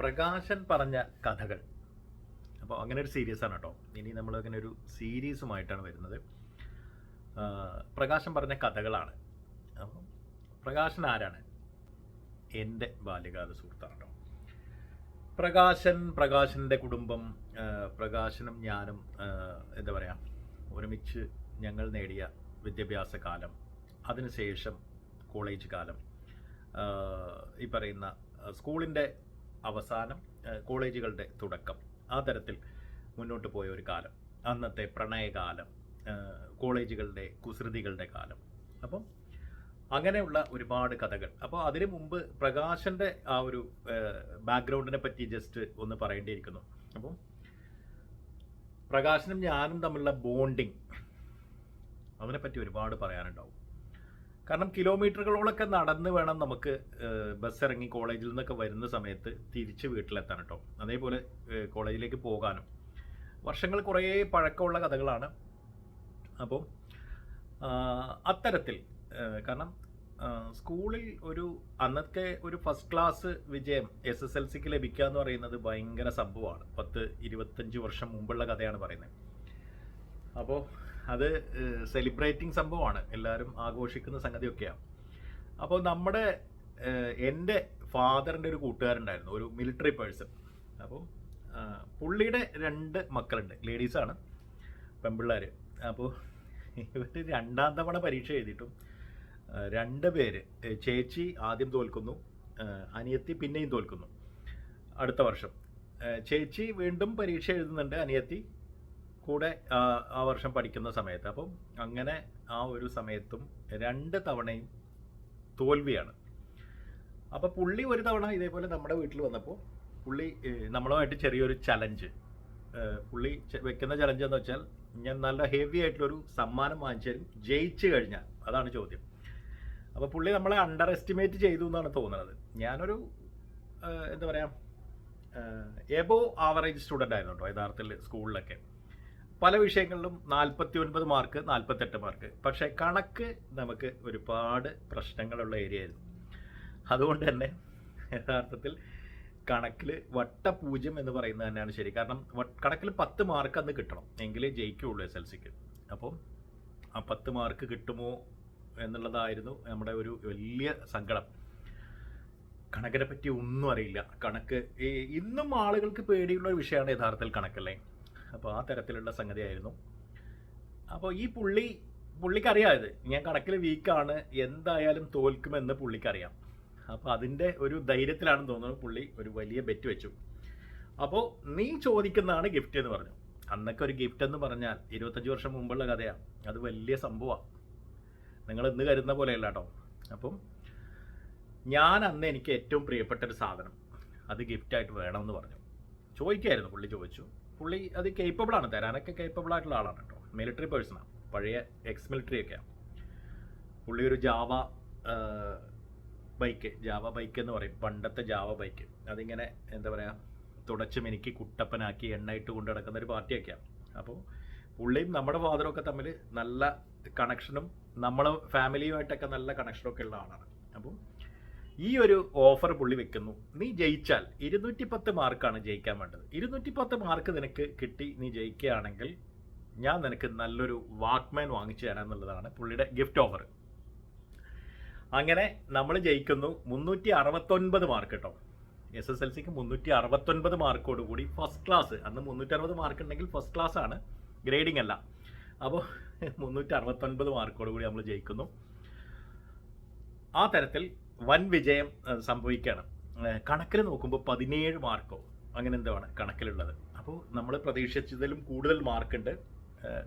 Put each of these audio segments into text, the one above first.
പ്രകാശൻ പറഞ്ഞ കഥകൾ. അപ്പോൾ അങ്ങനെ ഒരു സീരീസ് ആണ് കേട്ടോ. ഇനി നമ്മൾ അങ്ങനെ ഒരു സീരീസുമായിട്ടാണ് വരുന്നത്. പ്രകാശൻ പറഞ്ഞ കഥകളാണ്. അപ്പം പ്രകാശൻ ആരാണ്? എന്റെ ബാല്യകാല സുഹൃത്താണ് കേട്ടോ. പ്രകാശൻ പ്രകാശന്റെ കുടുംബം പ്രകാശനും ഞാനും എന്താ പറയുക ഒരുമിച്ച് ഞങ്ങൾ നേടിയ വിദ്യാഭ്യാസ കാലം അതിനുശേഷം കോളേജ് കാലം ഈ പറയുന്ന സ്കൂളിന്റെ അവസാനം കോളേജുകളുടെ തുടക്കം. ആ തരത്തിൽ മുന്നോട്ട് പോയ ഒരു കാലം. അന്നത്തെ പ്രണയകാലം കോളേജുകളുടെ കുസൃതികളുടെ കാലം. അപ്പം അങ്ങനെയുള്ള ഒരുപാട് കഥകൾ. അപ്പോൾ അതിനു മുമ്പ് പ്രകാശന്റെ ആ ഒരു ബാക്ക്ഗ്രൗണ്ടിനെ പറ്റി ജസ്റ്റ് ഒന്ന് പറയേണ്ടിയിരിക്കുന്നു. അപ്പം പ്രകാശനും ഞാനും തമ്മിലുള്ള ബോണ്ടിങ് അതിനെപ്പറ്റി ഒരുപാട് പറയാനുണ്ടാവും. കാരണം കിലോമീറ്ററുകളോളൊക്കെ നടന്ന് വേണം നമുക്ക് ബസ് ഇറങ്ങി കോളേജിൽ നിന്നൊക്കെ വരുന്ന സമയത്ത് തിരിച്ച് വീട്ടിലെത്താൻ കേട്ടോ അതേപോലെ കോളേജിലേക്ക് പോകാനും. വർഷങ്ങൾ കുറേ പഴക്കമുള്ള കഥകളാണ്. അപ്പോൾ അത്തരത്തിൽ കാരണം സ്കൂളിൽ ഒരു അന്നത്തെ ഒരു ഫസ്റ്റ് ക്ലാസ് വിജയം എസ് എസ് എൽ സിക്ക് ലഭിക്കുക എന്ന് പറയുന്നത് ഭയങ്കര സംഭവമാണ്. പത്ത് ഇരുപത്തഞ്ച് വർഷം മുമ്പുള്ള കഥയാണ് പറയുന്നത്. അപ്പോൾ അത് സെലിബ്രേറ്റിംഗ് സംഭവമാണ്. എല്ലാവരും ആഘോഷിക്കുന്ന സംഗതിയൊക്കെയാണ്. അപ്പോൾ നമ്മുടെ എന്റെ ഫാദറിന്റെ ഒരു കൂട്ടുകാരുണ്ടായിരുന്നു ഒരു മിലിറ്ററി പേഴ്സൺ അപ്പോൾ പുള്ളിയുടെ രണ്ട് മക്കളുണ്ട്. ലേഡീസാണ് പെൺപിള്ളേർ അപ്പോൾ ഇവർ രണ്ടാം തവണ പരീക്ഷ എഴുതിയിട്ടും രണ്ട് പേര് ചേച്ചി ആദ്യം തോൽക്കുന്നു അനിയത്തി പിന്നെയും തോൽക്കുന്നു. അടുത്ത വർഷം. ചേച്ചി വീണ്ടും പരീക്ഷ എഴുതുന്നുണ്ട് അനിയത്തി കൂടെ ആ, വർഷം പഠിക്കുന്ന സമയത്ത്. അപ്പം അങ്ങനെ ആ ഒരു സമയത്തും രണ്ട് തവണയും തോൽവിയാണ്. അപ്പോൾ പുള്ളി ഒരു തവണ ഇതേപോലെ നമ്മുടെ വീട്ടിൽ വന്നപ്പോൾ പുള്ളി നമ്മളുമായിട്ട് ചെറിയൊരു ചലഞ്ച് പുള്ളി വെക്കുന്ന ചലഞ്ച് എന്ന് വെച്ചാൽ ഞാൻ നല്ല ഹെവി ആയിട്ടുള്ളൊരു സമ്മാനം വാങ്ങിച്ചാലും ജയിച്ചു കഴിഞ്ഞാൽ. അതാണ് ചോദ്യം. അപ്പോൾ പുള്ളി നമ്മളെ അണ്ടർ എസ്റ്റിമേറ്റ് ചെയ്തു എന്നാണ് തോന്നുന്നത്. ഞാനൊരു എന്താ പറയുക എബോ ആവറേജ് സ്റ്റുഡന്റ് ആയിരുന്നു കേട്ടോ യഥാർത്ഥത്തിൽ സ്കൂളിലൊക്കെ. പല വിഷയങ്ങളിലും നാൽപ്പത്തി ഒൻപത് മാർക്ക് നാൽപ്പത്തെട്ട് മാർക്ക്. പക്ഷേ കണക്ക് നമുക്ക് ഒരുപാട് പ്രശ്നങ്ങളുള്ള ഏരിയ ആയിരുന്നു. അതുകൊണ്ട് തന്നെ യഥാർത്ഥത്തിൽ കണക്കിൽ വട്ടപൂജ്യം എന്ന് പറയുന്നത് തന്നെയാണ് ശരി. കാരണം കണക്കിൽ പത്ത് മാർക്ക് അന്ന് കിട്ടണം. എങ്കിലേ ജയിക്കുകയുള്ളൂ എസ് എൽ സിക്ക്. അപ്പോൾ ആ പത്ത് മാർക്ക് കിട്ടുമോ എന്നുള്ളതായിരുന്നു നമ്മുടെ ഒരു വലിയ സങ്കടം. കണക്കിനെ പറ്റി ഒന്നും അറിയില്ല. കണക്ക് ഇന്നും ആളുകൾക്ക് പേടിയുള്ള ഒരു വിഷയമാണ് യഥാർത്ഥത്തിൽ കണക്കല്ലേ? അപ്പോൾ ആ തരത്തിലുള്ള സംഗതിയായിരുന്നു. അപ്പോൾ ഈ പുള്ളി പുള്ളിക്കറിയാം ഇത്. ഞാൻ കണക്കിൽ വീക്കാണ്. എന്തായാലും തോൽക്കുമെന്ന് പുള്ളിക്കറിയാം. അപ്പോൾ അതിന്റെ ഒരു ധൈര്യത്തിലാണെന്ന് തോന്നുന്നു പുള്ളി ഒരു വലിയ ബെറ്റ് വെച്ചു. അപ്പോൾ നീ ചോദിക്കുന്നതാണ് ഗിഫ്റ്റ് എന്ന് പറഞ്ഞു. അന്നൊക്കെ ഒരു ഗിഫ്റ്റ് എന്ന് പറഞ്ഞാൽ ഇരുപത്തഞ്ച് വർഷം മുമ്പുള്ള കഥയാണ് അത് വലിയ സംഭവമാണ് നിങ്ങൾ ഇന്ന് കരുതുന്ന പോലെയല്ല കേട്ടോ അപ്പം ഞാൻ അന്ന് എനിക്ക് ഏറ്റവും പ്രിയപ്പെട്ട ഒരു സാധനം. അത് ഗിഫ്റ്റായിട്ട് വേണമെന്ന് പറഞ്ഞു. ചോദിക്കായിരുന്നു. പുള്ളി ചോദിച്ചു. പുള്ളി അത് കേപ്പബിൾ ആണ്. തരാനൊക്കെ കേപ്പബിൾ ആയിട്ടുള്ള ആളാണ് കേട്ടോ. മിലിറ്ററി പേഴ്സണാണ് പഴയ എക്സ് മിലിറ്ററി ഒക്കെയാണ് പുള്ളി ഒരു ജാവ ബൈക്ക് ജാവ ബൈക്ക് എന്ന് പറയും. പണ്ടത്തെ ജാവ ബൈക്ക് അതിങ്ങനെ എന്താ പറയുക തുടച്ച് മിനുക്കി കുട്ടപ്പനാക്കി എണ്ണയിട്ട് കൊണ്ട് നടക്കുന്ന ഒരു പാർട്ടിയൊക്കെയാണ് അപ്പോൾ പുള്ളിയും നമ്മുടെ ഫാദറും ഒക്കെ തമ്മിൽ നല്ല കണക്ഷനും നമ്മളെ ഫാമിലിയുമായിട്ടൊക്കെ നല്ല കണക്ഷനൊക്കെ ഉള്ള ആളാണ്. അപ്പോൾ ഈ ഒരു ഓഫർ പുള്ളി വെക്കുന്നു. നീ ജയിച്ചാൽ ഇരുന്നൂറ്റി പത്ത് മാർക്കാണ് ജയിക്കാൻ വേണ്ടത്. ഇരുന്നൂറ്റി പത്ത് മാർക്ക് നിനക്ക് കിട്ടി നീ ജയിക്കുകയാണെങ്കിൽ ഞാൻ നിനക്ക് നല്ലൊരു വാക്ക്മാൻ വാങ്ങിച്ചു തരാം എന്നുള്ളതാണ് പുള്ളിയുടെ ഗിഫ്റ്റ് ഓഫർ അങ്ങനെ നമ്മൾ ജയിക്കുന്നു മുന്നൂറ്റി അറുപത്തൊൻപത് മാർക്ക് കേട്ടോ. എസ് എസ് എൽ സിക്ക് മുന്നൂറ്റി അറുപത്തൊൻപത് മാർക്കോട് കൂടി ഫസ്റ്റ് ക്ലാസ് അന്ന് മുന്നൂറ്റി അറുപത് മാർക്ക് ഉണ്ടെങ്കിൽ ഫസ്റ്റ് ക്ലാസ് ആണ്. ഗ്രേഡിംഗ് അല്ല. അപ്പോൾ മുന്നൂറ്റി അറുപത്തൊൻപത് മാർക്കോട് കൂടി നമ്മൾ ജയിക്കുന്നു. ആ തരത്തിൽ വൻ വിജയം സംഭവിക്കുകയാണ് കണക്കിൽ നോക്കുമ്പോൾ പതിനേഴ് മാർക്കോ അങ്ങനെ എന്താണ് കണക്കിലുള്ളത്. അപ്പോൾ നമ്മൾ പ്രതീക്ഷിച്ചതിലും കൂടുതൽ മാർക്കുണ്ട്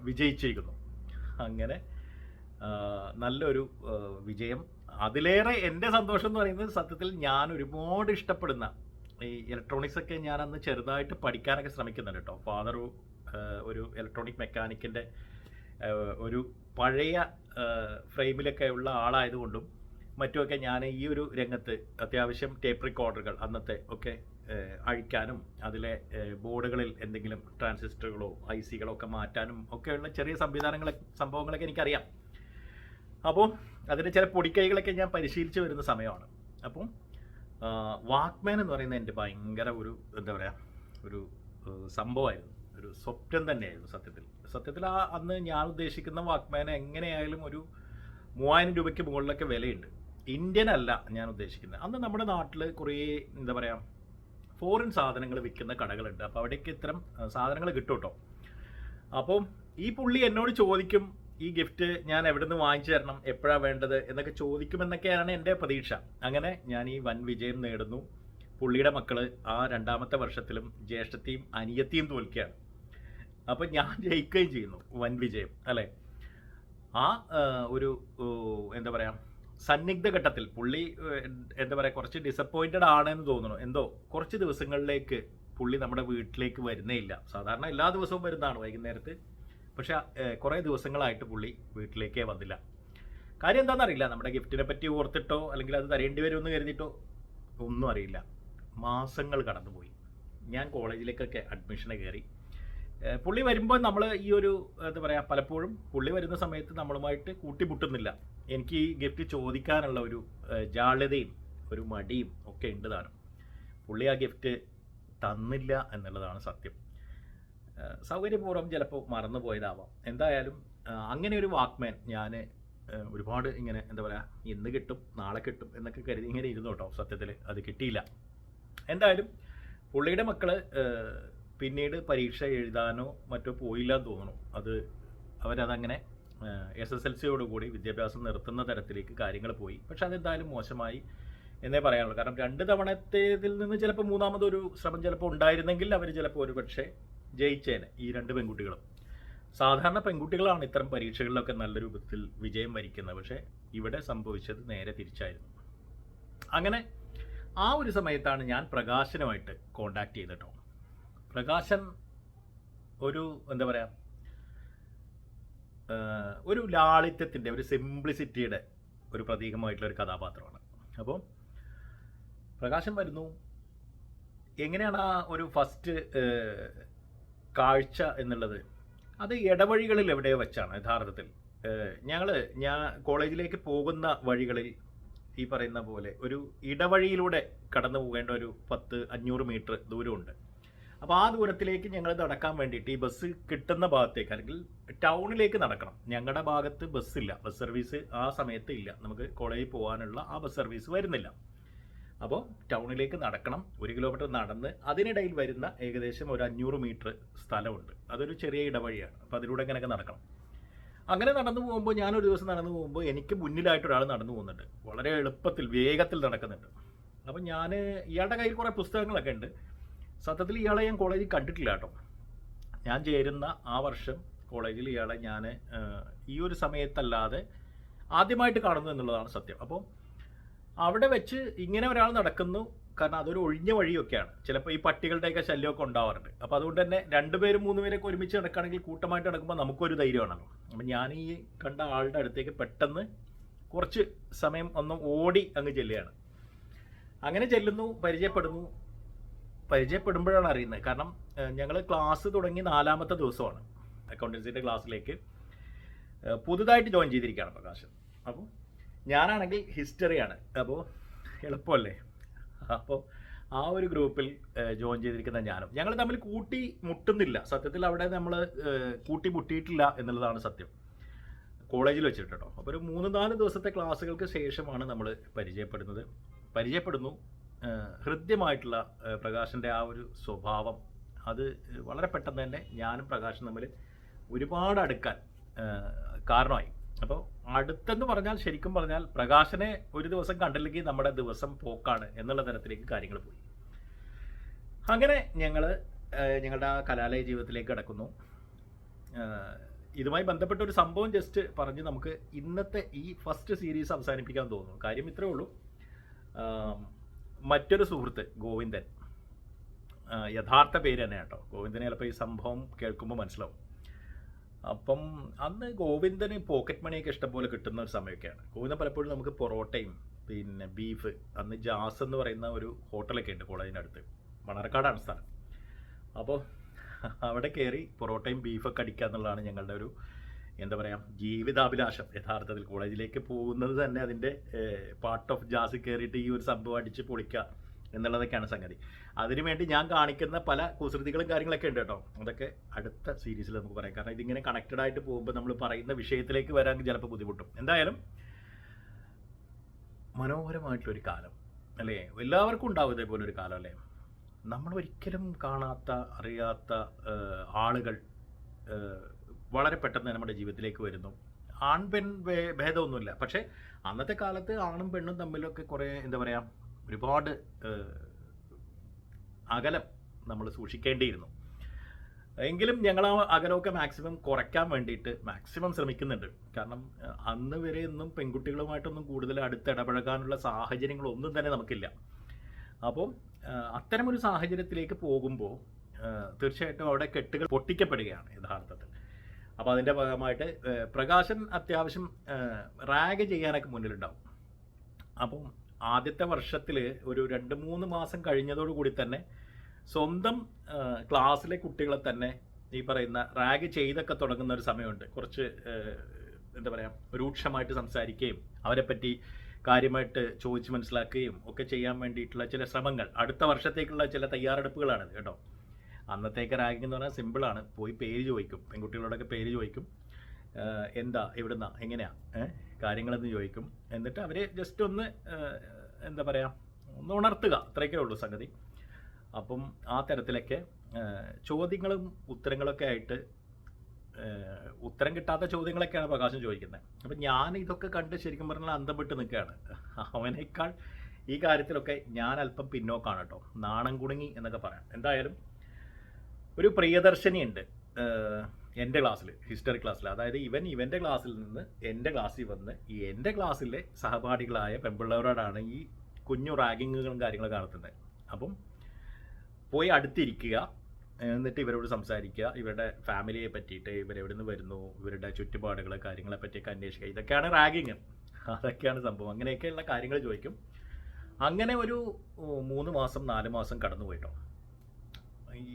വിജയിച്ചിരിക്കുന്നു. അങ്ങനെ നല്ലൊരു വിജയം. അതിലേറെ എന്റെ സന്തോഷം എന്ന് പറയുന്നത് സത്യത്തിൽ ഞാൻ ഒരുപാട് ഇഷ്ടപ്പെടുന്ന ഈ ഇലക്ട്രോണിക്സ് ഒക്കെ ഞാൻ അന്ന് ചെറുതായിട്ട് പഠിക്കാനൊക്കെ ശ്രമിക്കുന്നുണ്ട് കേട്ടോ. ഫാദർ ഒരു ഇലക്ട്രോണിക് മെക്കാനിക്കിന്റെ ഒരു പഴയ ഫ്രെയിമിലൊക്കെ ഉള്ള ആളായതുകൊണ്ടും മറ്റുമൊക്കെ ഞാൻ ഈ ഒരു രംഗത്ത് അത്യാവശ്യം ടേപ്പ് റെക്കോർഡറുകൾ അന്നത്തെ ഒക്കെ അഴിക്കാനും അതിലെ ബോർഡുകളിൽ എന്തെങ്കിലും ട്രാൻസിസ്റ്ററുകളോ ഐ സികളോ ഒക്കെ മാറ്റാനും ഒക്കെയുള്ള ചെറിയ സംവിധാനങ്ങളൊക്കെ സംഭവങ്ങളൊക്കെ എനിക്കറിയാം. അപ്പോൾ അതിന്റെ ചില പൊടിക്കൈകളൊക്കെ ഞാൻ പരിശീലിച്ച് വരുന്ന സമയമാണ്. അപ്പം വാക്മാൻ എന്ന് പറയുന്നത് എന്റെ ഭയങ്കര ഒരു എന്താ പറയുക ഒരു സംഭവമായിരുന്നു. ഒരു സ്വപ്നം തന്നെയായിരുന്നു സത്യത്തിൽ. സത്യത്തിൽ ആ അന്ന് ഞാൻ ഉദ്ദേശിക്കുന്ന വാക്മാൻ എങ്ങനെയായാലും ഒരു മൂവായിരം രൂപയ്ക്ക് മുകളിലൊക്കെ വിലയുണ്ട്. ഇന്ത്യൻ അല്ല ഞാൻ ഉദ്ദേശിക്കുന്നത്. അന്ന് നമ്മുടെ നാട്ടിൽ കുറേ എന്താ പറയുക ഫോറിൻ സാധനങ്ങൾ വിൽക്കുന്ന കടകളുണ്ട്. അപ്പോൾ അവിടേക്ക് ഇത്തരം സാധനങ്ങൾ കിട്ടും കേട്ടോ അപ്പം ഈ പുള്ളി എന്നോട് ചോദിക്കും ഈ ഗിഫ്റ്റ് ഞാൻ എവിടെ നിന്ന് വാങ്ങിച്ചു തരണം? എപ്പോഴാണ് വേണ്ടത്? എന്നൊക്കെ ചോദിക്കുമെന്നൊക്കെയാണ് എന്റെ പ്രതീക്ഷ. അങ്ങനെ ഞാൻ ഈ വൻ വിജയം നേടുന്നു. പുള്ളിയുടെ മക്കൾ ആ രണ്ടാമത്തെ വർഷത്തിലും ജ്യേഷ്ഠത്തെയും അനിയത്തെയും തോൽക്കുകയാണ്. അപ്പം ഞാൻ ജയിക്കുകയും ചെയ്യുന്നു വൻ വിജയം അല്ലേ? ആ, ഒരു എന്താ പറയുക സന്നിഗ്ധ ഘട്ടത്തിൽ പുള്ളി എന്താ പറയുക കുറച്ച് ഡിസപ്പോയിന്റഡ് ആണെന്ന് തോന്നുന്നു. എന്തോ കുറച്ച് ദിവസങ്ങളിലേക്ക് പുള്ളി നമ്മുടെ വീട്ടിലേക്ക് വരുന്നേ ഇല്ല. സാധാരണ എല്ലാ ദിവസവും വരുന്നതാണ് വൈകുന്നേരത്ത്. പക്ഷെ കുറേ ദിവസങ്ങളായിട്ട് പുള്ളി വീട്ടിലേക്കേ വന്നില്ല. കാര്യം എന്താണെന്നറിയില്ല. നമ്മുടെ ഗിഫ്റ്റിനെ പറ്റി ഓർത്തിട്ടോ അല്ലെങ്കിൽ അത് തരേണ്ടി വരുമെന്ന് കരുതിയിട്ടോ ഒന്നും അറിയില്ല. മാസങ്ങൾ കടന്നുപോയി. ഞാൻ കോളേജിലേക്കൊക്കെ അഡ്മിഷന് കയറി. പുള്ളി വരുമ്പോൾ നമ്മൾ ഈ ഒരു എന്താ പറയുക പലപ്പോഴും പുള്ളി വരുന്ന സമയത്ത് നമ്മളുമായിട്ട് കൂട്ടിമുട്ടുന്നില്ല. എനിക്ക് ഈ ഗിഫ്റ്റ് ചോദിക്കാനുള്ള ഒരു ജാള്യതയും ഒരു മടിയും ഒക്കെ ഉണ്ട് താനും. പുള്ളി ആ ഗിഫ്റ്റ് തന്നില്ല എന്നുള്ളതാണ് സത്യം. സൗകര്യപൂർവം ചിലപ്പോൾ മറന്നു പോയതാവാം. എന്തായാലും അങ്ങനെ ഒരു വാക്മാൻ ഞാൻ ഒരുപാട് ഇങ്ങനെ എന്താ പറയുക ഇന്ന് കിട്ടും നാളെ കിട്ടും എന്നൊക്കെ കരുതി ഇങ്ങനെ ഇരുന്നു കേട്ടോ. സത്യത്തിൽ അത് കിട്ടിയില്ല. എന്തായാലും പുള്ളിയുടെ മക്കൾ ഏഹ്, പിന്നീട് പരീക്ഷ എഴുതാനോ മറ്റോ പോയില്ല എന്ന് തോന്നുന്നു. അത് അവരതങ്ങനെ എസ് എസ് എൽ സിയോടുകൂടി വിദ്യാഭ്യാസം നിർത്തുന്ന തരത്തിലേക്ക് കാര്യങ്ങൾ പോയി. പക്ഷെ അതെന്തായാലും മോശമായി എന്നേ പറയാനുള്ളൂ. കാരണം രണ്ട് തവണത്തേതിൽ നിന്ന് ചിലപ്പോൾ മൂന്നാമതൊരു ശ്രമം ചിലപ്പോൾ ഉണ്ടായിരുന്നെങ്കിൽ അവർ ചിലപ്പോൾ ഒരു പക്ഷേ ജയിച്ചേനെ ഈ രണ്ട് പെൺകുട്ടികളും. സാധാരണ പെൺകുട്ടികളാണ് ഇത്തരം പരീക്ഷകളിലൊക്കെ നല്ല രൂപത്തിൽ വിജയം വരിക്കുന്നത്. പക്ഷേ ഇവിടെ സംഭവിച്ചത് നേരെ തിരിച്ചായിരുന്നു. അങ്ങനെ ആ ഒരു സമയത്താണ് ഞാൻ പ്രകാശനുമായിട്ട് കോണ്ടാക്ട് ചെയ്തിട്ടോ പ്രകാശൻ ഒരു എന്താ പറയുക ഒരു ലാളിത്യത്തിന്റെ ഒരു സിംപ്ലിസിറ്റിയുടെ ഒരു പ്രതീകമായിട്ടുള്ള ഒരു കഥാപാത്രമാണ്. അപ്പോൾ പ്രകാശൻ വരുന്നു. എങ്ങനെയാണ് ആ ഒരു ഫസ്റ്റ് കാഴ്ച എന്നുള്ളത്? അത് ഇടവഴികളിൽ എവിടെയോ വെച്ചാണ് യഥാർത്ഥത്തിൽ. ഞങ്ങൾ ഞാൻ കോളേജിലേക്ക് പോകുന്ന വഴികളിൽ ഈ പറയുന്ന പോലെ ഒരു ഇടവഴിയിലൂടെ കടന്നു പോകേണ്ട ഒരു പത്ത് അഞ്ഞൂറ് മീറ്റർ ദൂരമുണ്ട്. അപ്പോൾ ആ ദൂരത്തിലേക്ക് ഞങ്ങൾ നടക്കാൻ വേണ്ടിയിട്ട് ഈ ബസ് കിട്ടുന്ന ഭാഗത്തേക്ക് അല്ലെങ്കിൽ ടൗണിലേക്ക് നടക്കണം. ഞങ്ങളുടെ ഭാഗത്ത് ബസ്സില്ല ബസ് സർവീസ് ആ സമയത്ത് ഇല്ല. നമുക്ക് കോളേജിൽ പോകാനുള്ള ആ ബസ് സർവീസ് വരുന്നില്ല. അപ്പോൾ ടൗണിലേക്ക് നടക്കണം. ഒരു കിലോമീറ്റർ നടന്ന് അതിനിടയിൽ വരുന്ന ഏകദേശം ഒരു അഞ്ഞൂറ് മീറ്റർ സ്ഥലമുണ്ട്. അതൊരു ചെറിയ ഇടവഴിയാണ്. അപ്പോൾ അതിലൂടെ ഇങ്ങനെയൊക്കെ നടക്കണം. അങ്ങനെ നടന്നു പോകുമ്പോൾ ഞാനൊരു ദിവസം നടന്നു പോകുമ്പോൾ എനിക്ക് മുന്നിലായിട്ട് ഒരാൾ നടന്നു പോകുന്നുണ്ട്. വളരെ എളുപ്പത്തിൽ വേഗത്തിൽ നടക്കുന്നുണ്ട്. അപ്പം ഞാൻ ഇയാളുടെ കയ്യിൽ കുറേ പുസ്തകങ്ങളൊക്കെ ഉണ്ട്. സത്യത്തിൽ ഇയാളെ ഞാൻ കോളേജിൽ കണ്ടിട്ടില്ല കേട്ടോ. ഞാൻ ചേരുന്ന ആ വർഷം കോളേജിൽ ഇയാളെ ഞാൻ ഈ ഒരു സമയത്തല്ലാതെ ആദ്യമായിട്ട് കാണുന്നു എന്നുള്ളതാണ് സത്യം. അപ്പോൾ അവിടെ വെച്ച് ഇങ്ങനെ ഒരാൾ നടക്കുന്നു. കാരണം അതൊരു ഒഴിഞ്ഞ വഴിയൊക്കെയാണ്. ചിലപ്പോൾ ഈ പട്ടികളുടെയൊക്കെ ശല്യമൊക്കെ ഉണ്ടാവാറുണ്ട്. അപ്പോൾ അതുകൊണ്ട് തന്നെ രണ്ടുപേരും മൂന്ന് പേരൊക്കെ ഒരുമിച്ച് നടക്കുകയാണെങ്കിൽ കൂട്ടമായിട്ട് നടക്കുമ്പോൾ നമുക്കൊരു ധൈര്യമാണല്ലോ. അപ്പം ഞാൻ ഈ കണ്ട ആളുടെ അടുത്തേക്ക് പെട്ടെന്ന് കുറച്ച് സമയം ഒന്ന് ഓടി അങ്ങ് ചെല്ലുകയാണ്. അങ്ങനെ ചെല്ലുന്നു പരിചയപ്പെടുന്നു. പരിചയപ്പെടുമ്പോഴാണ് അറിയുന്നത്. കാരണം ഞങ്ങൾ ക്ലാസ് തുടങ്ങി നാലാമത്തെ ദിവസമാണ് അക്കൗണ്ടൻസിന്റെ ക്ലാസ്സിലേക്ക്. പുതുതായിട്ട് ജോയിൻ ചെയ്തിരിക്കുകയാണ് പ്രകാശൻ അപ്പോൾ ഞാനാണെങ്കിൽ ഹിസ്റ്ററിയാണ്. അപ്പോൾ എളുപ്പമല്ലേ? അപ്പോൾ ആ ഒരു ഗ്രൂപ്പിൽ ജോയിൻ ചെയ്തിരിക്കുന്ന ഞാനും. ഞങ്ങൾ തമ്മിൽ കൂട്ടി മുട്ടുന്നില്ല. സത്യത്തിൽ അവിടെ നമ്മൾ കൂട്ടി മുട്ടിയിട്ടില്ല എന്നുള്ളതാണ് സത്യം. കോളേജിൽ വെച്ചിട്ട് അപ്പോൾ ഒരു മൂന്ന് നാല് ദിവസത്തെ ക്ലാസ്സുകൾക്ക് ശേഷമാണ് നമ്മൾ പരിചയപ്പെടുന്നത്. പരിചയപ്പെടുന്നു. ഹൃദ്യമായിട്ടുള്ള പ്രകാശന്റെ ആ ഒരു സ്വഭാവം അത് വളരെ പെട്ടെന്ന് തന്നെ ഞാനും പ്രകാശും തമ്മിൽ ഒരുപാട് അടുക്കാൻ കാരണമായി. അപ്പോൾ അടുത്തെന്ന് പറഞ്ഞാൽ ശരിക്കും പറഞ്ഞാൽ പ്രകാശനെ ഒരു ദിവസം കണ്ടില്ലെങ്കിൽ നമ്മുടെ ദിവസം പോക്കാണ് എന്നുള്ള തരത്തിലേക്ക് കാര്യങ്ങൾ പോയി. അങ്ങനെ ഞങ്ങൾ ഞങ്ങളുടെ ആ കലാലയ ജീവിതത്തിലേക്ക് കിടക്കുന്നു. ഇതുമായി ബന്ധപ്പെട്ട ഒരു സംഭവം ജസ്റ്റ് പറഞ്ഞ് നമുക്ക് ഇന്നത്തെ ഈ ഫസ്റ്റ് സീരീസ് അവസാനിപ്പിക്കാൻ തോന്നുന്നു. കാര്യം ഇത്രേ ഉള്ളൂ. മറ്റൊരു സുഹൃത്ത് ഗോവിന്ദൻ. യഥാർത്ഥ പേര് തന്നെ കേട്ടോ. ഗോവിന്ദന് ചിലപ്പോൾ ഈ സംഭവം കേൾക്കുമ്പോൾ മനസ്സിലാവും. അപ്പം അന്ന് ഗോവിന്ദന് പോക്കറ്റ് മണിയൊക്കെ ഇഷ്ടംപോലെ കിട്ടുന്ന ഒരു സമയമൊക്കെയാണ് ഗോവിന്ദൻ പലപ്പോഴും നമുക്ക് പൊറോട്ടയും പിന്നെ ബീഫ് അന്ന് ജാസ് എന്ന് പറയുന്ന ഒരു ഹോട്ടലൊക്കെ ഉണ്ട് കോളേജിന്റെ അടുത്ത് മണർക്കാടാണ് സ്ഥലം. അപ്പോൾ അവിടെ കയറി പൊറോട്ടയും ബീഫൊക്കെ അടിക്കുക എന്നുള്ളതാണ് ഞങ്ങളുടെ ഒരു എന്താ പറയുക ജീവിതാഭിലാഷം. യഥാർത്ഥത്തിൽ കോളേജിലേക്ക് പോകുന്നത് തന്നെ അതിന്റെ പാർട്ട് ഓഫ് ജാസ് കയറിയിട്ട് ഈ ഒരു സംഭവം അടിച്ച് പൊളിക്കുക എന്നുള്ളതൊക്കെയാണ് സംഗതി. അതിനുവേണ്ടി ഞാൻ കാണിക്കുന്ന പല കുസൃതികളും കാര്യങ്ങളൊക്കെ ഉണ്ട് കേട്ടോ. അതൊക്കെ അടുത്ത സീരീസിൽ നമുക്ക് പറയാം. കാരണം ഇതിങ്ങനെ കണക്റ്റഡ് ആയിട്ട് പോകുമ്പോൾ നമ്മൾ പറയുന്ന വിഷയത്തിലേക്ക് വരാൻ ചിലപ്പോൾ ബുദ്ധിമുട്ടും. എന്തായാലും മനോഹരമായിട്ടുള്ളൊരു കാലം അല്ലേ? എല്ലാവർക്കും ഉണ്ടാവും ഇതേപോലെ ഒരു കാലം അല്ലേ? നമ്മൾ ഒരിക്കലും കാണാത്ത അറിയാത്ത ആളുകൾ വളരെ പെട്ടെന്ന് നമ്മുടെ ജീവിതത്തിലേക്ക് വരുന്നു. ആൺ പെൺ ഭേദമൊന്നുമില്ല. പക്ഷേ അന്നത്തെ കാലത്ത് ആണും പെണ്ണും തമ്മിലൊക്കെ കുറേ എന്താ പറയുക ഒരുപാട് അകലം നമ്മൾ സൂക്ഷിക്കേണ്ടിയിരുന്നു. എങ്കിലും ഞങ്ങൾ ആ അകലമൊക്കെ മാക്സിമം കുറയ്ക്കാൻ വേണ്ടിയിട്ട് മാക്സിമം ശ്രമിക്കുന്നുണ്ട്. കാരണം അന്ന് വരെ ഒന്നും പെൺകുട്ടികളുമായിട്ടൊന്നും കൂടുതൽ അടുത്ത് ഇടപഴകാനുള്ള സാഹചര്യങ്ങളൊന്നും തന്നെ നമുക്കില്ല. അപ്പോൾ അത്തരമൊരു സാഹചര്യത്തിലേക്ക് പോകുമ്പോൾ തീർച്ചയായിട്ടും അവിടെ കെട്ടുകൾ പൊട്ടിക്കപ്പെടുകയാണ് യഥാർത്ഥത്തിൽ. അപ്പോൾ അതിന്റെ ഭാഗമായിട്ട് പ്രകാശൻ അത്യാവശ്യം റാഗ് ചെയ്യാനൊക്കെ മുന്നിലുണ്ടാവും. അപ്പം ആദ്യത്തെ വർഷത്തിൽ ഒരു രണ്ട് മൂന്ന് മാസം കഴിഞ്ഞതോടു കൂടി തന്നെ സ്വന്തം ക്ലാസ്സിലെ കുട്ടികളെ തന്നെ ഈ പറയുന്ന റാഗ് ചെയ്തൊക്കെ തുടങ്ങുന്ന ഒരു സമയമുണ്ട്. കുറച്ച് എന്താ പറയുക രൂക്ഷമായിട്ട് സംസാരിക്കുകയും പറ്റി കാര്യമായിട്ട് ചോദിച്ച് മനസ്സിലാക്കുകയും ഒക്കെ ചെയ്യാൻ വേണ്ടിയിട്ടുള്ള ചില ശ്രമങ്ങൾ. അടുത്ത വർഷത്തേക്കുള്ള ചില തയ്യാറെടുപ്പുകളാണ് കേട്ടോ. അന്നത്തേക്ക് റാഗിംഗ് എന്ന് പറഞ്ഞാൽ സിമ്പിളാണ്. പോയി പേര് ചോദിക്കും. പെൺകുട്ടികളോടൊക്കെ പേര് ചോദിക്കും. എന്താ എവിടുന്ന? എങ്ങനെയാ? കാര്യങ്ങളെന്ന് ചോദിക്കും. എന്നിട്ട് അവരെ ജസ്റ്റ് ഒന്ന് എന്താ പറയുക ഒന്ന് ഉണർത്തുക. അത്രയൊക്കെ ഉള്ളൂ സംഗതി. അപ്പം ആ തരത്തിലൊക്കെ ചോദ്യങ്ങളും ഉത്തരങ്ങളൊക്കെ ആയിട്ട് ഉത്തരം കിട്ടാത്ത ചോദ്യങ്ങളൊക്കെയാണ് പ്രകാശം ചോദിക്കുന്നത്. അപ്പം ഞാൻ ഇതൊക്കെ കണ്ട് ശരിക്കും പറഞ്ഞാൽ അന്തം വിട്ട് നിൽക്കുകയാണ്. അവനേക്കാൾ ഈ കാര്യത്തിലൊക്കെ ഞാൻ അല്പം പിന്നോക്കാണ് കേട്ടോ. നാണം കുടുങ്ങി എന്നൊക്കെ പറയാം. എന്തായാലും ഒരു പ്രിയദർശിനി ഉണ്ട് എന്റെ ക്ലാസ്സിൽ ഹിസ്റ്ററി ക്ലാസ്സിൽ അതായത് ഇവൻ ഇവന്റെ ക്ലാസ്സിൽ നിന്ന് എന്റെ ക്ലാസ്സിൽ വന്ന് ഈ എന്റെ ക്ലാസ്സിലെ സഹപാഠികളായ പെമ്പിള്ളവരോടാണ് ഈ കുഞ്ഞു റാഗിങ്ങുകളും കാര്യങ്ങളും നടത്തുന്നത് അപ്പം പോയി അടുത്തിരിക്കുക എന്നിട്ട് ഇവരോട് സംസാരിക്കുക. ഇവരുടെ ഫാമിലിയെ പറ്റിയിട്ട് ഇവരെവിടെ നിന്ന് വരുന്നു ഇവരുടെ ചുറ്റുപാടുകൾ കാര്യങ്ങളെ പറ്റിയൊക്കെ അന്വേഷിക്കുക. ഇതൊക്കെയാണ് റാഗിങ്. അതൊക്കെയാണ് സംഭവം. അങ്ങനെയൊക്കെയുള്ള കാര്യങ്ങൾ ചോദിക്കും. അങ്ങനെ ഒരു മൂന്ന് മാസം നാല് മാസം കടന്നു പോയിട്ടോ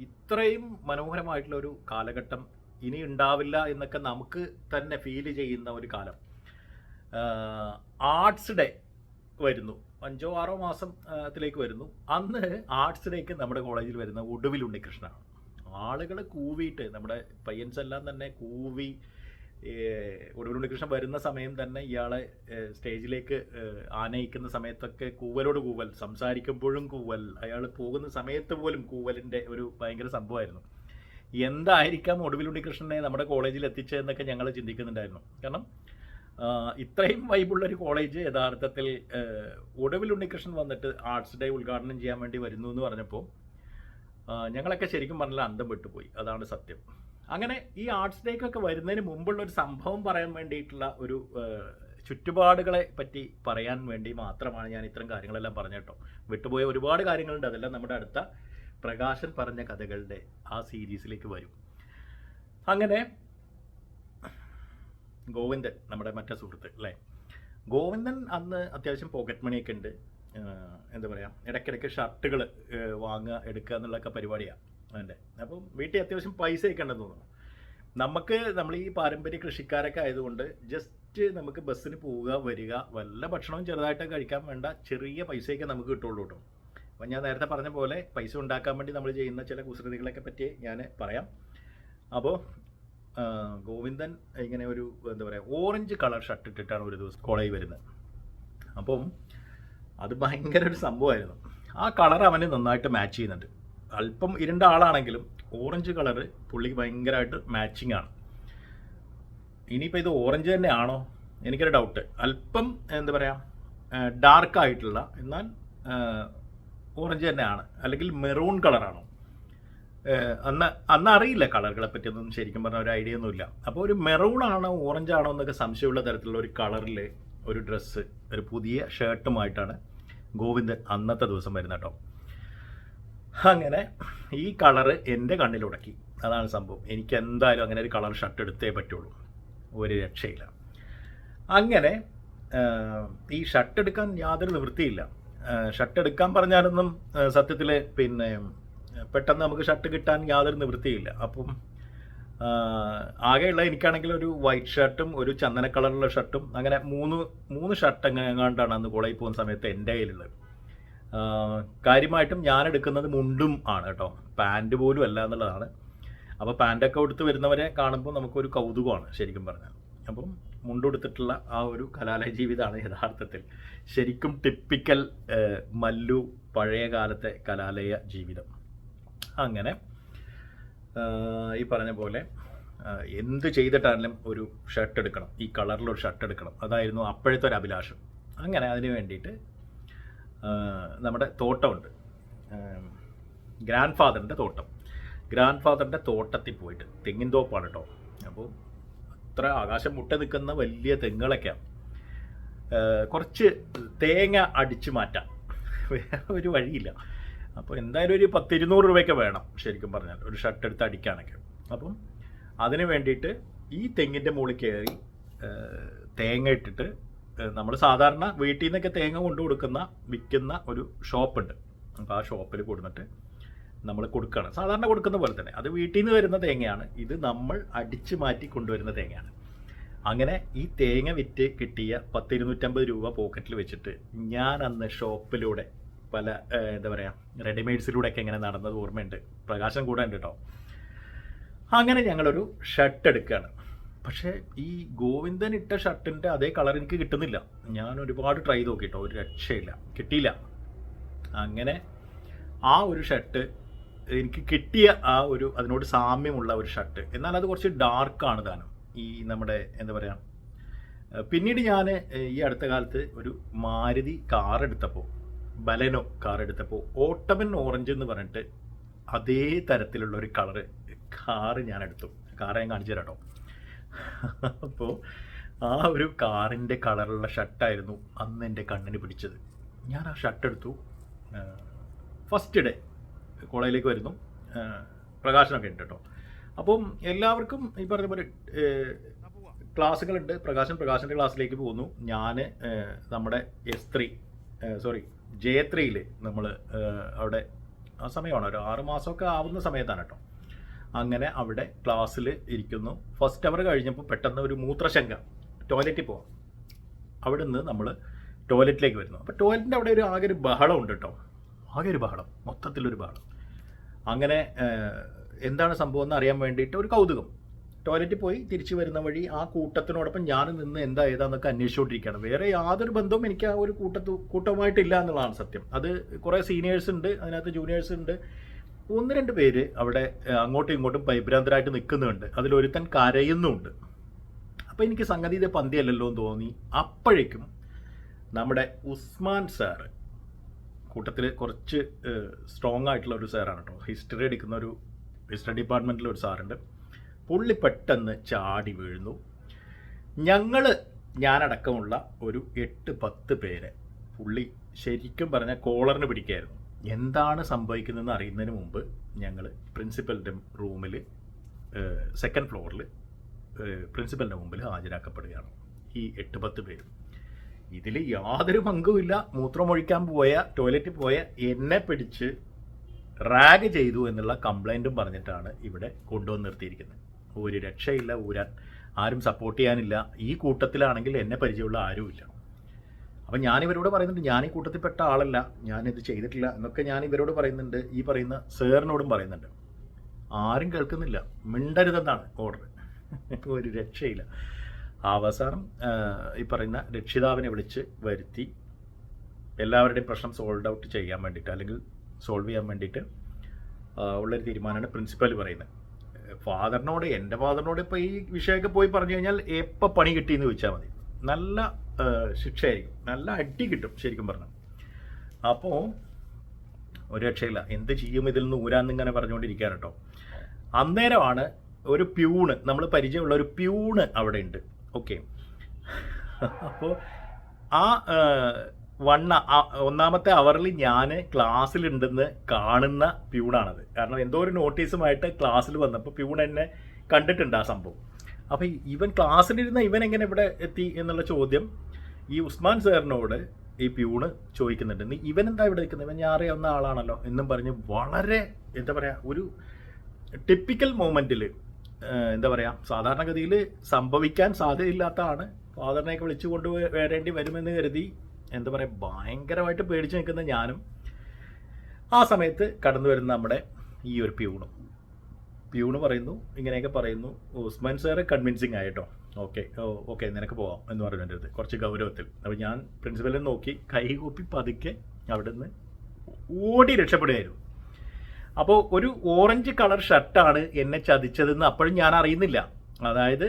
ഇത്രയും മനോഹരമായിട്ടുള്ള ഒരു കാലഘട്ടം ഇനി ഉണ്ടാവില്ല എന്നൊക്കെ നമുക്ക് തന്നെ ഫീൽ ചെയ്യുന്ന ഒരു കാലം. ആർട്സ് ഡേ വരുന്നു. അഞ്ചോ ആറോ മാസത്തിലേക്ക് വരുന്നു. അന്ന് ആർട്സ് ഡേക്ക് നമ്മുടെ കോളേജിൽ വരുന്ന ഒടുവിൽ ഉണ്ണികൃഷ്ണനാണ്. ആളുകൾ കൂവിയിട്ട് നമ്മുടെ പയ്യൻസ് എല്ലാം തന്നെ കൂവി ഒടുവിൽ ഉണ്ണികൃഷ്ണൻ വരുന്ന സമയം തന്നെ ഇയാളെ സ്റ്റേജിലേക്ക് ആനയിക്കുന്ന സമയത്തൊക്കെ കൂവലോട് കൂവൽ സംസാരിക്കുമ്പോഴും കൂവൽ അയാൾ പോകുന്ന സമയത്ത് പോലും കൂവലിന്റെ ഒരു ഭയങ്കര സംഭവമായിരുന്നു. എന്തായിരിക്കാം ഒടുവിൽ ഉണ്ണികൃഷ്ണനെ നമ്മുടെ കോളേജിൽ എത്തിച്ചതെന്നൊക്കെ ഞങ്ങൾ ചിന്തിക്കുന്നുണ്ടായിരുന്നു. കാരണം ഇത്രയും വൈബുള്ള ഒരു കോളേജ് യഥാർത്ഥത്തിൽ ഒടുവിൽ ഉണ്ണികൃഷ്ണൻ വന്നിട്ട് ആർട്സ് ഡേ ഉദ്ഘാടനം ചെയ്യാൻ വേണ്ടി വരുന്നു എന്ന് പറഞ്ഞപ്പോൾ ഞങ്ങളൊക്കെ ശരിക്കും പറഞ്ഞാൽ അന്തം വിട്ടുപോയി. അതാണ് സത്യം. അങ്ങനെ ഈ ആർട്സ് ഡേക്കൊക്കെ വരുന്നതിന് മുമ്പുള്ള ഒരു സംഭവം പറയാൻ വേണ്ടിയിട്ടുള്ള ഒരു ചുറ്റുപാടുകളെ പറ്റി പറയാൻ വേണ്ടി മാത്രമാണ് ഞാൻ ഇത്തരം കാര്യങ്ങളെല്ലാം പറഞ്ഞു കേട്ടോ. വിട്ടുപോയ ഒരുപാട് കാര്യങ്ങളുണ്ട്. അതെല്ലാം നമ്മുടെ അടുത്ത പ്രകാശൻ പറഞ്ഞ കഥകളുടെ ആ സീരീസിലേക്ക് വരും. അങ്ങനെ ഗോവിന്ദൻ നമ്മുടെ മറ്റേ സുഹൃത്ത് അല്ലേ? ഗോവിന്ദൻ അന്ന് അത്യാവശ്യം പോക്കറ്റ് മണിയൊക്കെ ഉണ്ട്. എന്താ പറയുക ഇടയ്ക്കിടയ്ക്ക് ഷർട്ടുകൾ വാങ്ങുക എടുക്കുക എന്നുള്ളൊക്കെ പരിപാടിയാണ് അതിന്റെ അപ്പം വീട്ടിൽ അത്യാവശ്യം പൈസയൊക്കെ ഉണ്ടെന്ന് തോന്നുന്നു. നമുക്ക് നമ്മൾ ഈ പാരമ്പര്യ കൃഷിക്കാരൊക്കെ ആയതുകൊണ്ട് ജസ്റ്റ് നമുക്ക് ബസ്സിന് പോവുക വരിക വല്ല ഭക്ഷണവും ചെറുതായിട്ട് കഴിക്കാൻ വേണ്ട ചെറിയ പൈസയൊക്കെ നമുക്ക് കിട്ടുള്ളൂ കേട്ടോ. അപ്പം ഞാൻ നേരത്തെ പറഞ്ഞ പോലെ പൈസ ഉണ്ടാക്കാൻ വേണ്ടി നമ്മൾ ചെയ്യുന്ന ചില കുസൃതികളൊക്കെ പറ്റി ഞാൻ പറയാം. അപ്പോൾ ഗോവിന്ദൻ ഇങ്ങനെ ഒരു എന്താ പറയുക ഓറഞ്ച് കളർ ഷർട്ട് ഇട്ടിട്ടാണ് ഒരു ദിവസം കോളേജിൽ വരുന്നത്. അപ്പം അത് ഭയങ്കര ഒരു സംഭവമായിരുന്നു. ആ കളർ അവന് നന്നായിട്ട് മാച്ച് ചെയ്യുന്നുണ്ട്. അല്പം ഇരുണ്ട ആളാണെങ്കിലും ഓറഞ്ച് കളർ പുള്ളിക്ക് ഭയങ്കരമായിട്ട് മാച്ചിങ് ആണ്. ഇനിയിപ്പോൾ ഇത് ഓറഞ്ച് തന്നെയാണോ? എനിക്കൊരു ഡൗട്ട് അല്പം എന്താ പറയുക ഡാർക്ക് ആയിട്ടുള്ള എന്നാൽ ഓറഞ്ച് തന്നെയാണ്. അല്ലെങ്കിൽ മെറൂൺ കളറാണോ അന്ന് അന്ന് അറിയില്ല കളറുകളെ പറ്റിയൊന്നും ശരിക്കും പറഞ്ഞാൽ ഒരു ഐഡിയ ഒന്നുമില്ല. അപ്പോൾ ഒരു മെറൂൺ ആണോ ഓറഞ്ച് ആണോ എന്നൊക്കെ സംശയമുള്ള തരത്തിലുള്ള ഒരു കളറിൽ ഒരു ഡ്രസ്സ് ഒരു പുതിയ ഷർട്ടുമായിട്ടാണ് ഗോവിന്ദൻ അന്നത്തെ ദിവസം വരുന്നത് കേട്ടോ അങ്ങനെ ഈ കളറ് എന്റെ കണ്ണിലുടക്കി. അതാണ് സംഭവം. എനിക്ക് എന്തായാലും അങ്ങനെ ഒരു കളർ ഷർട്ട് എടുത്തേ പറ്റുള്ളൂ. ഒരു രക്ഷയില്ല. അങ്ങനെ ഈ ഷർട്ട് എടുക്കാൻ യാതൊരു നിവൃത്തിയില്ല. ഷർട്ട് എടുക്കാൻ പറഞ്ഞാലൊന്നും സത്യത്തിൽ പിന്നെ പെട്ടെന്ന് നമുക്ക് ഷർട്ട് കിട്ടാൻ യാതൊരു നിവൃത്തിയില്ല. അപ്പം ആകെയുള്ള എനിക്കാണെങ്കിൽ ഒരു വൈറ്റ് ഷർട്ടും ഒരു ചന്ദന കളറുള്ള ഷർട്ടും അങ്ങനെ മൂന്ന് മൂന്ന് ഷർട്ട് എങ്ങാണ്ടാണ് അന്ന് കോളേജിൽ പോകുന്ന സമയത്ത് എന്റെ കയ്യിലുള്ളത്. കാര്യമായിട്ടും ഞാൻ എടുക്കുന്നത് മുണ്ടും ആണ് കേട്ടോ. പാന്റ് പോലും അല്ല എന്നുള്ളതാണ്. അപ്പോൾ പാന്റൊക്കെ ഉടുത്ത് വരുന്നവരെ കാണുമ്പോൾ നമുക്കൊരു കൗതുകമാണ് ശരിക്കും പറഞ്ഞാൽ. അപ്പം മുണ്ടുടുത്തിട്ടുള്ള ആ ഒരു കലാലയ ജീവിതമാണ് യഥാർത്ഥത്തിൽ ശരിക്കും ടിപ്പിക്കൽ മല്ലു പഴയ കാലത്തെ കലാലയ ജീവിതം. അങ്ങനെ ഈ പറഞ്ഞ പോലെ എന്ത് ചെയ്തിട്ടാണെങ്കിലും ഒരു ഷർട്ട് എടുക്കണം. ഈ കളറിലൊരു ഷർട്ട് എടുക്കണം. അതായിരുന്നു അപ്പോഴത്തെ ഒരു അഭിലാഷം. അങ്ങനെ അതിന് വേണ്ടിയിട്ട് നമ്മുടെ തോട്ടമുണ്ട്. ഗ്രാൻഡ് ഫാദറിന്റെ തോട്ടം. ഗ്രാൻഡ് ഫാദറിന്റെ തോട്ടത്തിൽ പോയിട്ട് തെങ്ങിൻ തോപ്പാണ് കേട്ടോ അപ്പോൾ അത്ര ആകാശം മുട്ട നിൽക്കുന്ന വലിയ തെങ്ങുകളൊക്കെയാണ് കുറച്ച് തേങ്ങ അടിച്ചു മാറ്റാം. ഒരു വഴിയില്ല. അപ്പോൾ എന്തായാലും ഒരു പത്തിരുന്നൂറ് രൂപയൊക്കെ വേണം ശരിക്കും പറഞ്ഞാൽ. ഒരു ഷർട്ട് എടുത്ത് അടിക്കാനൊക്കെ. അപ്പം അതിന് വേണ്ടിയിട്ട് ഈ തെങ്ങിന്റെ മുകളിൽ കയറി തേങ്ങ ഇട്ടിട്ട് നമ്മൾ സാധാരണ വീട്ടിൽ നിന്നൊക്കെ തേങ്ങ കൊണ്ടു കൊടുക്കുന്ന വിൽക്കുന്ന ഒരു ഷോപ്പുണ്ട്. അപ്പോൾ ആ ഷോപ്പിൽ കൊടുത്തിട്ട് നമ്മൾ കൊടുക്കുകയാണ് സാധാരണ കൊടുക്കുന്ന പോലെ തന്നെ. അത് വീട്ടിൽ നിന്ന് വരുന്ന തേങ്ങയാണ്. ഇത് നമ്മൾ അടിച്ചു മാറ്റി കൊണ്ടുവരുന്ന തേങ്ങയാണ്. അങ്ങനെ ഈ തേങ്ങ വിറ്റ് കിട്ടിയ പത്തിരുന്നൂറ്റമ്പത് രൂപ പോക്കറ്റിൽ വെച്ചിട്ട് ഞാൻ അന്ന് ഷോപ്പിലൂടെ പല എന്താ പറയുക റെഡിമെയ്ഡ്സിലൂടെ ഒക്കെ ഇങ്ങനെ നടന്നത് ഓർമ്മയുണ്ട്. പ്രകാശം കൂടെ ഉണ്ട്? കേട്ടോ അങ്ങനെ ഞങ്ങളൊരു ഷർട്ട് എടുക്കുകയാണ് പക്ഷേ ഈ ഗോവിന്ദൻ ഇട്ട ഷർട്ടിന്റെ അതേ കളർ എനിക്ക് കിട്ടുന്നില്ല. ഞാൻ ഒരുപാട് ട്രൈ നോക്കിട്ടോ ഒരു രക്ഷയില്ല കിട്ടിയില്ല. അങ്ങനെ ആ ഒരു ഷർട്ട് എനിക്ക് കിട്ടിയ ആ ഒരു അതിനോട് സാമ്യമുള്ള ഒരു ഷർട്ട് എന്നാൽ അത് കുറച്ച് ഡാർക്കാണ് താനും. ഈ നമ്മുടെ എന്താ പറയുക പിന്നീട് ഞാൻ ഈ അടുത്ത കാലത്ത് ഒരു മാരുതി കാർ എടുത്തപ്പോൾ ബലനോ കാർ എടുത്തപ്പോൾ ഓട്ടമൻ ഓറഞ്ച് എന്ന് പറഞ്ഞിട്ട് അതേ തരത്തിലുള്ള ഒരു കളറ് കാറ് ഞാൻ എടുത്തു. കാറ് ഞാൻ കാണിച്ചു തരാം കേട്ടോ അപ്പോൾ ആ ഒരു കാറിന്റെ കളറുള്ള ഷർട്ടായിരുന്നു അന്ന് എന്റെ കണ്ണിന് പിടിച്ചത്. ഞാൻ ആ ഷർട്ട് എടുത്തു. ഫസ്റ്റ് ഡേ കോളേജിലേക്ക് വരുന്നു. പ്രകാശനമൊക്കെ ഉണ്ട് കേട്ടോ. അപ്പം എല്ലാവർക്കും ഈ പറഞ്ഞ പോലെ ക്ലാസ്സുകളുണ്ട്. പ്രകാശൻ പ്രകാശന്റെ ക്ലാസ്സിലേക്ക് പോകുന്നു. ഞാൻ നമ്മുടെ എസ് ത്രീ സോറി ജെ ത്രീയിൽ നമ്മൾ അവിടെ ആ സമയമാണ്. ഒരു ആറ് മാസമൊക്കെ ആവുന്ന സമയത്താണ് കേട്ടോ. അങ്ങനെ അവിടെ ക്ലാസ്സിൽ ഇരിക്കുന്നു. ഫസ്റ്റ് അവർ കഴിഞ്ഞപ്പോൾ പെട്ടെന്ന് ഒരു മൂത്രശങ്ക ടോയ്ലറ്റിൽ പോവാം. അവിടെ നിന്ന് നമ്മൾ ടോയ്ലറ്റിലേക്ക് വരുന്നു. അപ്പോൾ ടോയ്ലറ്റിന്റെ അവിടെ ഒരു ആകെ ഒരു ബഹളം ഉണ്ട് കേട്ടോ ആകെ ഒരു ബഹളം മൊത്തത്തിലൊരു ബഹളം. അങ്ങനെ എന്താണ് സംഭവം എന്ന് അറിയാൻ വേണ്ടിയിട്ട് ഒരു കൗതുകം. ടോയ്ലറ്റിൽ പോയി തിരിച്ചു വരുന്ന വഴി ആ കൂട്ടത്തിനോടൊപ്പം ഞാൻ നിന്ന് എന്താ ഏതാന്നൊക്കെ അന്വേഷിച്ചുകൊണ്ടിരിക്കുകയാണ് വേറെ യാതൊരു ബന്ധവും എനിക്ക് ആ ഒരു കൂട്ടത്തു കൂട്ടമായിട്ടില്ല എന്നുള്ളതാണ് സത്യം. അത് കുറേ സീനിയേഴ്സ് ഉണ്ട് അതിനകത്ത് ജൂനിയേഴ്സ് ഉണ്ട്. ഒന്ന് രണ്ട് പേര് അവിടെ അങ്ങോട്ടും ഇങ്ങോട്ടും പരിഭ്രാന്തരായിട്ട് നിൽക്കുന്നുണ്ട്. അതിലൊരുത്തൻ കരയുന്നുമുണ്ട് അപ്പോൾ എനിക്ക് സംഗതി ഇത് പന്തിയല്ലല്ലോ എന്ന് തോന്നി. അപ്പോഴേക്കും നമ്മുടെ ഉസ്മാൻ സാറ് കൂട്ടത്തിൽ കുറച്ച് സ്ട്രോങ് ആയിട്ടുള്ള ഒരു സാറാണ് കേട്ടോ ഹിസ്റ്ററി എടുക്കുന്ന ഒരു ഹിസ്റ്ററി ഡിപ്പാർട്ട്മെന്റിലെ ഒരു സാറുണ്ട് പുള്ളി പെട്ടെന്ന് ചാടി വീഴുന്നു. ഞങ്ങൾ ഞാനടക്കമുള്ള ഒരു എട്ട് പത്ത് പേരെ പുള്ളി ശരിക്കും പറഞ്ഞാൽ കോളറിന് പിടിക്കായിരുന്നു. എന്താണ് സംഭവിക്കുന്നതെന്ന് അറിയുന്നതിന് മുമ്പ് ഞങ്ങൾ പ്രിൻസിപ്പലിന്റെ റൂമിൽ സെക്കൻഡ് ഫ്ലോറിൽ പ്രിൻസിപ്പലിന്റെ മുമ്പിൽ ഹാജരാക്കപ്പെടുകയാണ്. ഈ എട്ട് പത്ത് പേരും. ഇതിൽ യാതൊരു പങ്കുമില്ല. മൂത്രമൊഴിക്കാൻ പോയ ടോയ്ലറ്റിൽ പോയ എന്നെ പിടിച്ച് റാഗ് ചെയ്തു എന്നുള്ള കംപ്ലൈന്റും പറഞ്ഞിട്ടാണ് ഇവിടെ കൊണ്ടുവന്ന് നിർത്തിയിരിക്കുന്നത്. ഒരു രക്ഷയില്ല ഊരാൻ ആരും സപ്പോർട്ട് ചെയ്യാനില്ല. ഈ കൂട്ടത്തിലാണെങ്കിൽ എന്നെ പരിചയമുള്ള ആരുമില്ല. അപ്പം ഞാൻ ഇവരോട് പറയുന്നുണ്ട് ഞാൻ ഈ കൂട്ടത്തിൽപ്പെട്ട ആളല്ല ഞാനിത് ചെയ്തിട്ടില്ല എന്നൊക്കെ ഞാൻ ഇവരോട് പറയുന്നുണ്ട് ഈ പറയുന്ന സാറിനോടും പറയുന്നുണ്ട്. ആരും കേൾക്കുന്നില്ല. മിണ്ടരുതെന്നാണ് ഓർഡർ ഒരു രക്ഷയില്ല. അവസാനം ഈ പറയുന്ന രക്ഷിതാവിനെ വിളിച്ച് വരുത്തി എല്ലാവരുടെയും പ്രശ്നം സോൾവ് ഔട്ട് ചെയ്യാൻ വേണ്ടിയിട്ട് അല്ലെങ്കിൽ സോൾവ് ചെയ്യാൻ വേണ്ടിയിട്ട് ഉള്ളൊരു തീരുമാനമാണ് പ്രിൻസിപ്പൽ പറയുന്നത്. ഫാദറിനോട് എന്റെ ഫാദറിനോട് ഇപ്പോൾ ഈ വിഷയമൊക്കെ പോയി പറഞ്ഞു കഴിഞ്ഞാൽ എപ്പോൾ പണി കിട്ടിയെന്ന് ചോദിച്ചാൽ മതി. നല്ല ശിക്ഷയായിരിക്കും. നല്ല അടി കിട്ടും ശരിക്കും പറഞ്ഞു അപ്പോൾ ഒരു രക്ഷയില്ല. എന്ത് ചെയ്യും ഇതിൽ നിന്ന് ഊരാന്ന് ഇങ്ങനെ പറഞ്ഞുകൊണ്ടിരിക്കാൻ കേട്ടോ. അന്നേരമാണ് ഒരു പ്യൂണ് നമ്മൾ പരിചയമുള്ള ഒരു പ്യൂണ് അവിടെ ഉണ്ട് ഓക്കെ. അപ്പോൾ ആ വണ്ണ ഒന്നാമത്തെ അവറിൽ ഞാൻ ക്ലാസ്സിലുണ്ടെന്ന് കാണുന്ന പ്യൂണാണത്. കാരണം എന്തോ ഒരു നോട്ടീസുമായിട്ട് ക്ലാസ്സിൽ വന്നപ്പോൾ പ്യൂൺ എന്നെ കണ്ടിട്ടുണ്ട് ആ സംഭവം. അപ്പോൾ ഇവൻ ക്ലാസ്സിലിരുന്ന ഇവൻ എങ്ങനെ ഇവിടെ എത്തി എന്നുള്ള ചോദ്യം ഈ ഉസ്മാൻ സാറിനോട് ഈ പ്യൂണ് ചോദിക്കുന്നുണ്ട്. നീ ഇവൻ എന്താ ഇവിടെ നിൽക്കുന്നത്? ഇവൻ ഞാൻ അറിയാവുന്ന ആളാണല്ലോ എന്നും പറഞ്ഞ് വളരെ എന്താ പറയുക ഒരു ടിപ്പിക്കൽ മൂമെന്റിൽ എന്താ പറയുക സാധാരണഗതിയിൽ സംഭവിക്കാൻ സാധ്യതയില്ലാത്തതാണ്. ഫാദറിനെയൊക്കെ വിളിച്ചു കൊണ്ട് വേണ്ടി വരുമെന്ന് കരുതി എന്താ പറയുക ഭയങ്കരമായിട്ട് പേടിച്ച് നിൽക്കുന്ന ഞാനും ആ സമയത്ത് കടന്നു വരുന്ന നമ്മുടെ ഈ ഒരു പ്യൂണും. പ്യൂണ് പറയുന്നു ഇങ്ങനെയൊക്കെ പറയുന്നു. ഉസ്മാൻ സാറ് കൺവിൻസിങ് ആയിട്ടോ ഓക്കെ ഓക്കെ നിനക്ക് പോവാം എന്ന് പറഞ്ഞു എന്റെ അടുത്ത് കുറച്ച് ഗൗരവത്തിൽ. അപ്പോൾ ഞാൻ പ്രിൻസിപ്പലിനെ നോക്കി കൈ കൂപ്പി പതുക്കെ അവിടെ നിന്ന് ഓടി രക്ഷപ്പെടുകയായിരുന്നു. അപ്പോൾ ഒരു ഓറഞ്ച് കളർ ഷർട്ടാണ് എന്നെ ചതിച്ചതെന്ന് അപ്പോഴും ഞാൻ അറിയുന്നില്ല. അതായത്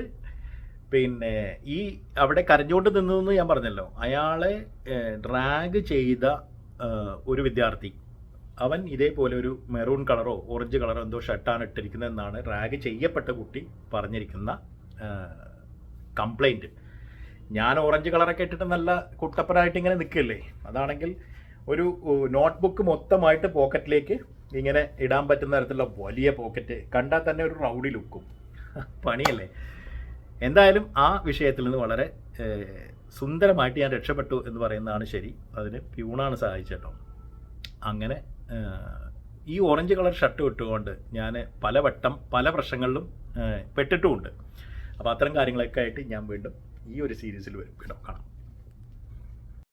പിന്നെ ഈ അവിടെ കരഞ്ഞുകൊണ്ട് നിന്നതെന്ന് ഞാൻ പറഞ്ഞല്ലോ. അയാളെ ഡ്രാഗ് ചെയ്ത ഒരു വിദ്യാർത്ഥി. അവൻ ഇതേപോലെ ഒരു മെറൂൺ കളറോ ഓറഞ്ച് കളറോ എന്തോ ഷർട്ടാണ് ഇട്ടിരിക്കുന്നതെന്നാണ് റാഗ് ചെയ്യപ്പെട്ട കുട്ടി പറഞ്ഞിരിക്കുന്ന കംപ്ലൈന്റ് ഞാൻ ഓറഞ്ച് കളറൊക്കെ ഇട്ടിട്ട് നല്ല കുട്ടപ്പനായിട്ട് ഇങ്ങനെ നിൽക്കില്ലേ? അതാണെങ്കിൽ ഒരു നോട്ട്ബുക്ക് മൊത്തമായിട്ട് പോക്കറ്റിലേക്ക് ഇങ്ങനെ ഇടാൻ പറ്റുന്ന തരത്തിലുള്ള വലിയ പോക്കറ്റ് കണ്ടാൽ തന്നെ ഒരു റൗഡി ലുക്കും. പണിയല്ലേ? എന്തായാലും ആ വിഷയത്തിൽ നിന്ന് വളരെ സുന്ദരമായിട്ട് ഞാൻ രക്ഷപ്പെട്ടു എന്ന് പറയുന്നതാണ് ശരി. അതിന് പ്യൂണാണ് സഹായിച്ചേട്ടോ. അങ്ങനെ ഈ ഓറഞ്ച് കളർ ഷർട്ട് ഇട്ടുകൊണ്ട് ഞാൻ പലവട്ടം പല പ്രശ്നങ്ങളിലും പെട്ടിട്ടുമുണ്ട്. അപ്പോൾ അത്തരം കാര്യങ്ങളൊക്കെ ആയിട്ട് ഞാൻ വീണ്ടും ഈ ഒരു സീരീസിൽ വരും. വീണ്ടും കാണാം.